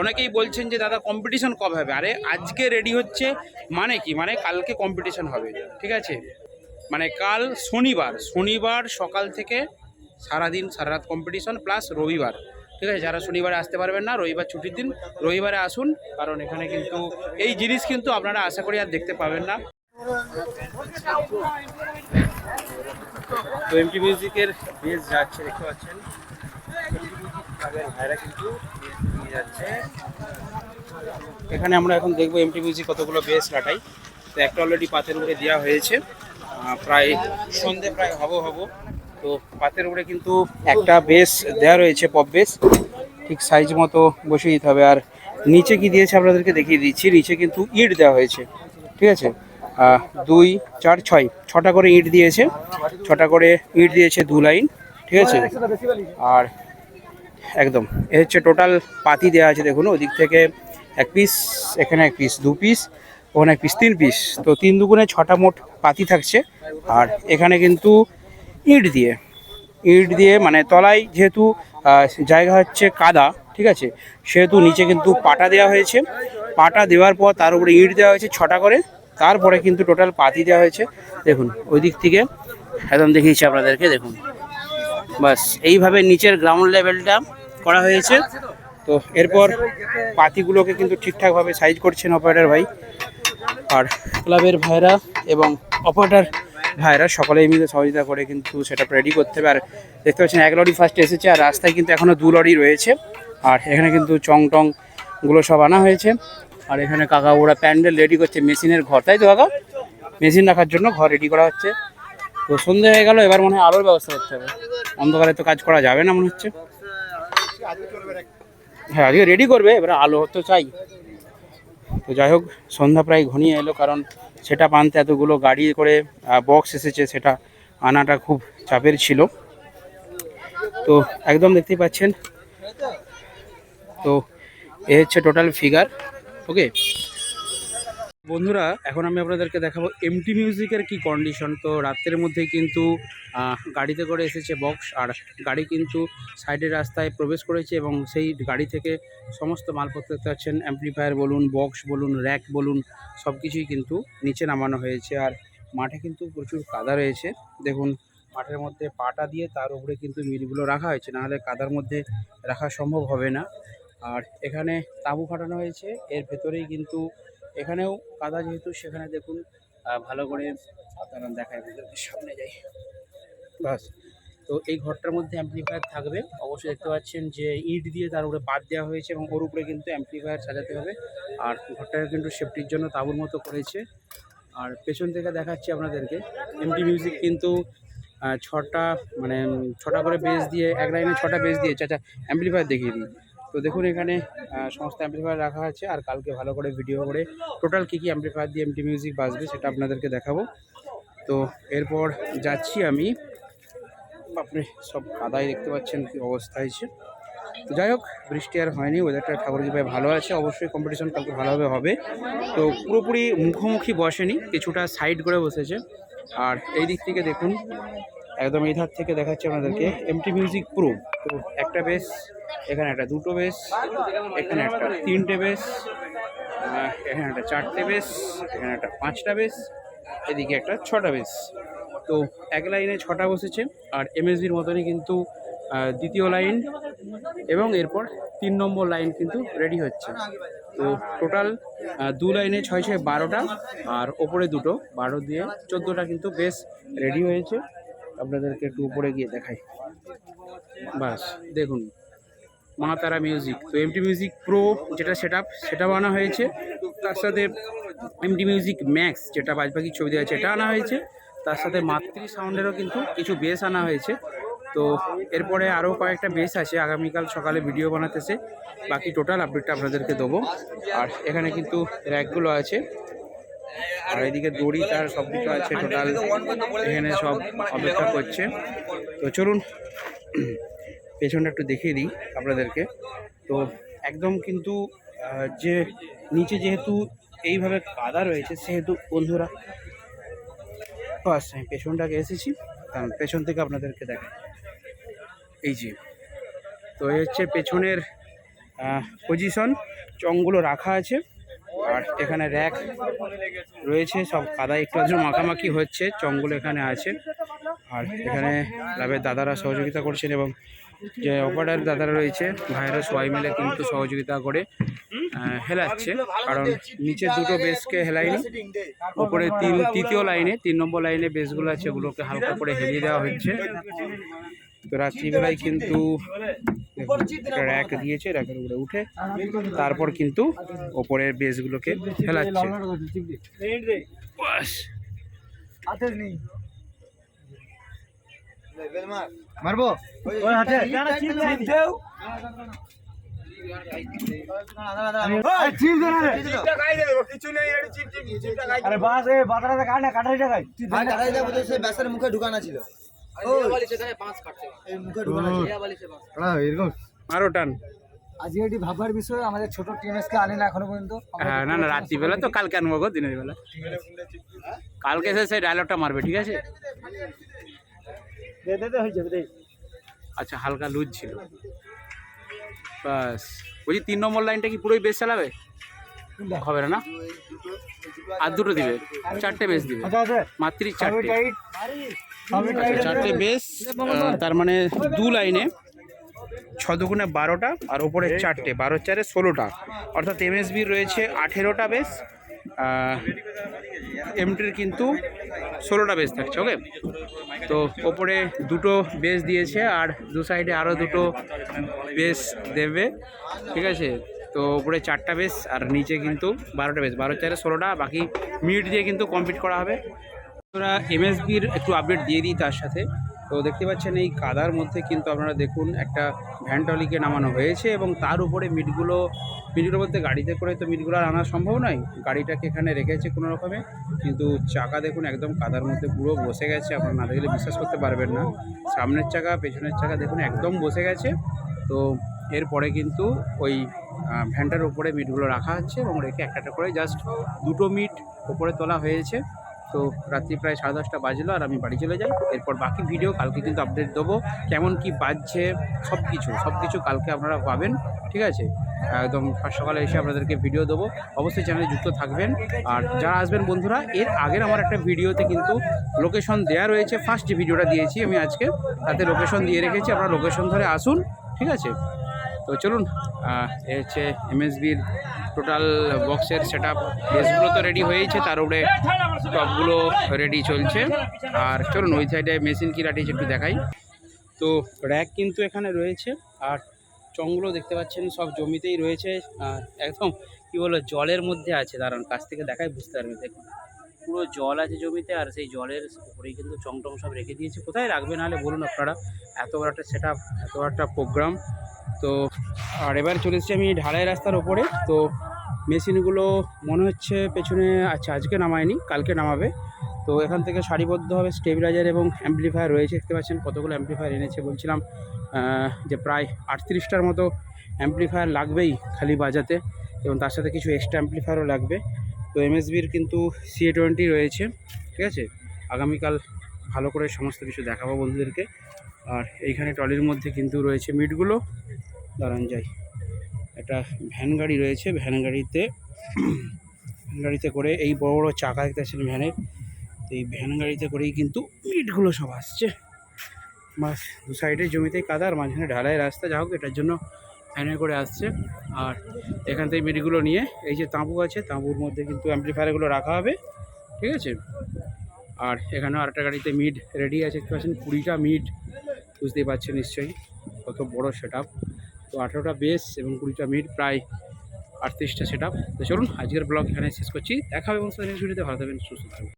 অনেকেই বলছেন যে, দাদা কম্পিটিশন কবে হবে? আরে, আজকে রেডি হচ্ছে মানে কি? মানে কালকে কম্পিটিশন হবে। ঠিক আছে? মানে কাল শনিবার। শনিবার সকাল থেকে সারাদিন সারা রাত কম্পিটিশন প্লাস রবিবার। ঠিক আছে? যারা শনিবারে আসতে পারবেন না, রবিবার ছুটির দিন, রবিবারে আসুন। কারণ এখানে কিন্তু এই জিনিস কিন্তু আপনারা আশা করি আর দেখতে পাবেন না। তো এমটি মিউজিকের বেস যাচ্ছে, দেখতে পাচ্ছেন। ভাইরা কিন্তু নিয়ে যাচ্ছে। এখানে আমরা এখন দেখব এমটি মিউজিক কতগুলো বেস লাটাই। তো একটা অলরেডি পাতের উপরে দেওয়া হয়েছে। প্রায় সন্ধে প্রায় হব হব। তো পাতের উপরে কিন্তু একটা বেস দেওয়া রয়েছে পপ বেস ঠিক সাইজ মতো বসিয়ে দিতে হবে। আর নিচে কি দিয়েছে আপনাদেরকে দেখিয়ে দিচ্ছি। নিচে কিন্তু ইট দেওয়া হয়েছে। ঠিক আছে? দুই চার ছয়। ছটা করে ইট দিয়েছে। ছটা করে ইট দিয়েছে দু লাইন। ঠিক আছে? আর একদম। এ হচ্ছে টোটাল পাতি দেওয়া আছে দেখুন, ওদিক থেকে এক পিস এখানে এক পিস দু পিস ওখানে এক পিস তিন পিস তো তিন দুগুণে ছটা মোট পাতি থাকছে। আর এখানে কিন্তু ইট দিয়ে ইট দিয়ে মানে তলায় যেহেতু জায়গা হচ্ছে কাদা, ঠিক আছে? সেহেতু নিচে কিন্তু পাটা দেওয়া হয়েছে। পাটা দেওয়ার পর তার উপরে ইট দেওয়া হয়েছে ছটা করে। তারপরে কিন্তু টোটাল পাতি দেওয়া হয়েছে। দেখুন ওই দিক থেকে একদম দেখিয়েছি আপনাদেরকে, দেখুন। বাস, এইভাবে নিচের গ্রাউন্ড লেভেলটা করা হয়েছে। তো এরপর পাতিগুলোকে কিন্তু ঠিকঠাকভাবে সাইজ করছেন অপারেটার ভাই। আর ক্লাবের ভাইরা এবং অপারেটার ভাইরা সকলেই মিলে সহযোগিতা করে কিন্তু সেটা রেডি করতে হবে। আর দেখতে পাচ্ছেন এক লরি ফার্স্ট এসেছে আর রাস্তায় কিন্তু এখনও দু লরি রয়েছে। আর এখানে কিন্তু চং টংগুলো সব আনা হয়েছে। আর এখানে কাকা ওরা প্যান্ডেল রেডি করছে মেশিনের ঘর, তাই তো কাকা? মেশিন রাখার জন্য ঘর রেডি করা হচ্ছে। তো সন্ধে হয়ে গেল, এবার মনে হয় আলোর ব্যবস্থা করতে হবে। অন্ধকারে তো কাজ করা যাবে না মনে হচ্ছে। হ্যাঁ আজকে রেডি করবে, এবার আলো তো চাই। তো যাই হোক, সন্ধ্যা প্রায় ঘনিয়ে এলো, কারণ সেটা আনতে এতগুলো গাড়ি করে বক্স এসেছে, সেটা আনাটা খুব চাপের ছিল। তো একদম দেখতেই পাচ্ছেন, তো এ হচ্ছে টোটাল ফিগার ওকে বন্ধুরা, এখন আমি আপনাদেরকে দেখাবো এমটি মিউজিকের কি কন্ডিশন তো রাত্রের মধ্যেই কিন্তু গাড়িতে করে এসেছে বক্স আর গাড়ি কিন্তু সাইডের রাস্তায় প্রবেশ করেছে এবং সেই গাড়ি থেকে সমস্ত মালপত্র দেখতে পাচ্ছেন অ্যাম্পলিফায়ার বলুন বক্স বলুন র্যাক বলুন সব কিছুই কিন্তু নিচে নামানো হয়েছে। আর মাঠে কিন্তু প্রচুর কাদা রয়েছে। দেখুন, মাঠের মধ্যে পাটা দিয়ে তার উপরে কিন্তু মিলগুলো রাখা হয়েছে, নাহলে কাদার মধ্যে রাখা সম্ভব হবে না। আর এখানে তাঁবু খাটানো হয়েছে, এর ভেতরেই কিন্তু এখানেও কাদা যেহেতু, সেখানে দেখুন ভালো করে আপনারা দেখায়, আপনাদেরকে সামনে যাই। বাস, তো এই ঘরটার মধ্যে অ্যাম্পলিফায়ার থাকবে। অবশ্যই দেখতে পাচ্ছেন যে ইট দিয়ে তার উপরে বাদ দেওয়া হয়েছে এবং ওর উপরে কিন্তু অ্যাম্পলিফায়ার সাজাতে হবে। আর ঘরটাকে কিন্তু সেফটির জন্য তাঁবুর মতো করেছে। আর পেছন থেকে দেখাচ্ছি আপনাদেরকে এমটি মিউজিক কিন্তু ছটা মানে ছটা করে বেস দিয়ে, এক লাইনে ছটা বেস দিয়ে, চাচা অ্যাম্পলিফায়ার দেখিয়ে দিই তো দেখুন এখানে সমস্ত অ্যাম্পলিফায়ার রাখা আছে আর কালকে ভালো করে ভিডিও করে টোটাল কী কী অ্যাম্পলিফায়ার দিয়ে এমটি মিউজিক বাজবে সেটা আপনাদেরকে দেখাবো। তো এরপর যাচ্ছি আমি, আপনি সব কাদায় দেখতে পাচ্ছেন কি অবস্থা হয়েছে। তো যাই হোক, বৃষ্টি আর হয়নি ওয়েদারটা ঠাকুর কৃপায় ভালো আছে, অবশ্যই কম্পিটিশন কালকে ভালোভাবে হবে। তো পুরোপুরি মুখোমুখি বসেনি, কিছুটা সাইড করে বসেছে। আর এই দিক থেকে দেখুন একদম এই ধার থেকে দেখাচ্ছি আপনাদেরকে। এমটি মিউজিক প্রো তো একটা বেস এখানে একটা দুটো বেস এখানে একটা তিনটে বেস এখানে একটা চারটে বেস এখানে একটা পাঁচটা বেস এদিকে একটা ছটা বেস তো এক লাইনে ছটা বসেছে, আর এমএসবির মতনই কিন্তু দ্বিতীয় লাইন এবং এরপর তিন নম্বর লাইন কিন্তু রেডি হচ্ছে। তো টোটাল দু লাইনে ছয় ছয় বারোটা, আর ওপরে দুটো, বারো দিয়ে চোদ্দোটা কিন্তু বেশ রেডি হয়েছে। আপনাদেরকে একটু উপরে গিয়ে দেখাই। বাস, দেখুন মা তারা মিউজিক তো এমটি মিউজিক প্রো যেটা সেট আপ সেটাও আনা হয়েছে। তার সাথে এমটি মিউজিক ম্যাক্স যেটা বাজপাখি ছবি দেওয়া আছে আনা হয়েছে। তার সাথে মাতৃ সাউন্ডেরও কিন্তু কিছু বেস আনা হয়েছে। তো এরপরে আরও কয়েকটা বেস আছে, আগামীকাল সকালে ভিডিও বানাতেছে। বাকি টোটাল আপডেটটা আপনাদেরকে দেবো। আর এখানে কিন্তু র্যাকগুলো আছে। আর এদিকে দড়ি তার সব কিছু আছে টোটাল এখানে সব অপেক্ষা করছে। তো চলুন পেছনটা একটু দেখিয়ে দিই আপনাদেরকে। তো একদম কিন্তু যে নিচে যেহেতু এইভাবে কাদা রয়েছে সেহেতু বন্ধুরা বাস আমি পেছনটাকে এসেছি। কারণ পেছন থেকে আপনাদেরকে দেখা এই যে তো এই হচ্ছে পেছনের পজিশন চংগুলো রাখা আছে। আর এখানে র্যাক রয়েছে, সব কাদা একটু আধটু মাখামাখি হচ্ছে চংগুলো এখানে আছে। আর এখানে ক্লাবের দাদারা সহযোগিতা করছেন এবং যে অপারেটার দাদারা রয়েছে, ভাইয়েরা সবাই মিলে কিন্তু সহযোগিতা করে হেলাচ্ছে। কারণ নিচে দুটো বেসকে হেলাইনি ওপরে তিন, তৃতীয় লাইনে, তিন নম্বর লাইনে বেসগুলো আছে, ওগুলোকে হালকা করে হেলিয়ে দেওয়া হচ্ছে। তো রাত্রিবেলায় কিন্তু র্যাক দিয়েছে র্যাকের উপরে উঠে তারপর কিন্তু ওপরের বেসগুলোকে ফেলাচ্ছে। মারবো? আরে। বাস এ কাট খাই সে ব্যাসের মুখে ঢুকানো ছিল। এরকম। আরও টান। আজকে এটি ভাববার বিষয় আমাদের ছোট টিএমএসকে আনে না এখনও পর্যন্ত। হ্যাঁ না না রাত্রিবেলা তো কালকে আনব গো দিনের বেলা। কালকে এসে সেই ডায়লগটা মারবে ঠিক আছে? দে দে দে হয়ে যাবে দে। আচ্ছা হালকা লুজ ছিল। বাস। বলছি তিন নম্বর লাইনটা কি পুরোই বেশ চালাবে? হবে না না? আর দুটো দিবে। চারটে বেশ দিবে। আচ্ছা আচ্ছা। মাত্র সবই চারটে আচ্ছা, চারটে বেস তার মানে দু লাইনে ছ দুগুণে বারোটা আর ওপরে চারটে বারো চারে ষোলোটা। অর্থাৎ এমএসবির রয়েছে আঠেরোটা বেস এমটির কিন্তু ষোলোটা বেস থাকছে ওকে তো ওপরে দুটো বেস দিয়েছে আর দু সাইডে আরও দুটো বেস দেবে ঠিক আছে? তো ওপরে চারটা বেস আর নিচে কিন্তু বারোটা বেস বারো চারে ষোলোটা বাকি মিড দিয়ে কিন্তু কমপ্লিট করা হবে। আমরা এমএসবির একটু আপডেট দিয়ে দিই তার সাথে। তো দেখতে পাচ্ছেন এই কাদার মধ্যে কিন্তু আপনারা দেখুন একটা ভ্যান ভ্যানটলিকে নামানো হয়েছে এবং তার উপরে মিটগুলো মিটগুলো বলতে গাড়িতে করে তো মিটগুলো আর আনা সম্ভব নয়। গাড়িটাকে এখানে রেখেছে কোনো রকমে, কিন্তু চাকা দেখুন একদম কাদার মধ্যে পুরো বসে গেছে। আপনারা না দেখলে বিশ্বাস করতে পারবেন না। সামনের চাকা, পেছনের চাকা দেখুন একদম বসে গেছে। তো এরপরে কিন্তু ওই ভ্যানটার উপরে মিটগুলো রাখা হচ্ছে এবং রেখে একটা করে জাস্ট দুটো মিট উপরে তোলা হয়েছে। তো রাত্রি প্রায় সাড়ে দশটা বাজলো আর আমি বাড়ি চলে যাই। এরপর বাকি ভিডিও কালকে কিন্তু আপডেট দেবো। কেমন কি বাজছে সব কিছু সব কিছু কালকে আপনারা পাবেন, ঠিক আছে? একদম সকালে এসে আপনাদেরকে ভিডিও দেবো। অবশ্যই চ্যানেলে যুক্ত থাকবেন। আর যারা আসবেন বন্ধুরা, এর আগের আমার একটা ভিডিওতে কিন্তু লোকেশন দেওয়া রয়েছে। ফার্স্ট যে ভিডিওটা দিয়েছি আমি আজকে, তাতে লোকেশন দিয়ে রেখেছি। আপনারা লোকেশন ধরে আসুন, ঠিক আছে? তো চলুন এ হচ্ছে এমএসবির টোটাল বক্সের সেট আপ বেসগুলো তো রেডি হয়েছে, তার উপরে টপগুলো রেডি চলছে। আর চলুন, ওই সাইডে মেশিন কি রাটিছে একটু দেখাই। তো র্যাক কিন্তু এখানে রয়েছে, আর চংগুলো দেখতে পাচ্ছেন, সব জমিতেই রয়েছে। আর একদম, কি বলো জলের মধ্যে আছে। দাঁড়ান, কাছ থেকে দেখাই, বুঝতে পারবে, দেখুন। পুরো জল আছে জমিতে, আর সেই জলের উপরেই কিন্তু চং টং সব রেখে দিয়েছে। কোথায় রাখবে নাহলে বলুন আপনারা? এত বড় একটা সেট এত বড় একটা প্রোগ্রাম তো আর এবার চলে এসেছি আমি ঢালাই রাস্তার ওপরে। তো মেশিনগুলো মনে হচ্ছে পেছনে আচ্ছা আজকে নামায়নি, কালকে নামাবে। তো এখান থেকে সারিবদ্ধভাবে স্টেবিলাইজার এবং অ্যাম্পলিফায়ার রয়েছে, দেখতে পাচ্ছেন কতগুলো অ্যাম্পলিফায়ার এনেছে বলছিলাম। যে প্রায় আটত্রিশটার মতো অ্যাম্পলিফায়ার লাগবেই খালি বাজাতে, এবং তার সাথে কিছু এক্সট্রা অ্যাম্পলিফায়ারও লাগবে। তো এমএসবির কিন্তু সিএ টোয়েন্টি রয়েছে, ঠিক আছে? আগামীকাল ভালো করে সমস্ত কিছু দেখাবো বন্ধুদেরকে। আর এইখানে টলির মধ্যে কিন্তু রয়েছে মিটগুলো। দাঁড়ান যাই। একটা ভ্যান গাড়ি রয়েছে, ভ্যান গাড়িতে ভ্যান গাড়িতে করে এই বড় বড় চাকা দেখতে পাচ্ছেন ভ্যানের, তো এই ভ্যান গাড়িতে করেই কিন্তু মিটগুলো সব আসছে। বাস, দু সাইডে জমিতেই কাদা আর মাঝখানে ঢালাই রাস্তা। যা হোক, এটার জন্য ভ্যানে করে আসছে। আর এখান থেকে মিটগুলো নিয়ে, এই যে তাঁবু আছে, তাঁবুর মধ্যে কিন্তু অ্যাম্পলিফায়ারগুলো রাখা হবে, ঠিক আছে? আর এখানেও আরেকটা গাড়িতে মিট রেডি আছে, দেখতে পাচ্ছেন কুড়িটা মিট বুঝতেই পারছেন নিশ্চয়ই কত বড় সেট তো আঠেরোটা বেস এবং কুড়িটা মিড প্রায় আটত্রিশটা সেট আপ তো চলুন, আজকের ব্লগ এখানে শেষ করছি। দেখা হবে এবং ভিডিওতে ভালো থাকবেন, সুস্থ থাকবেন।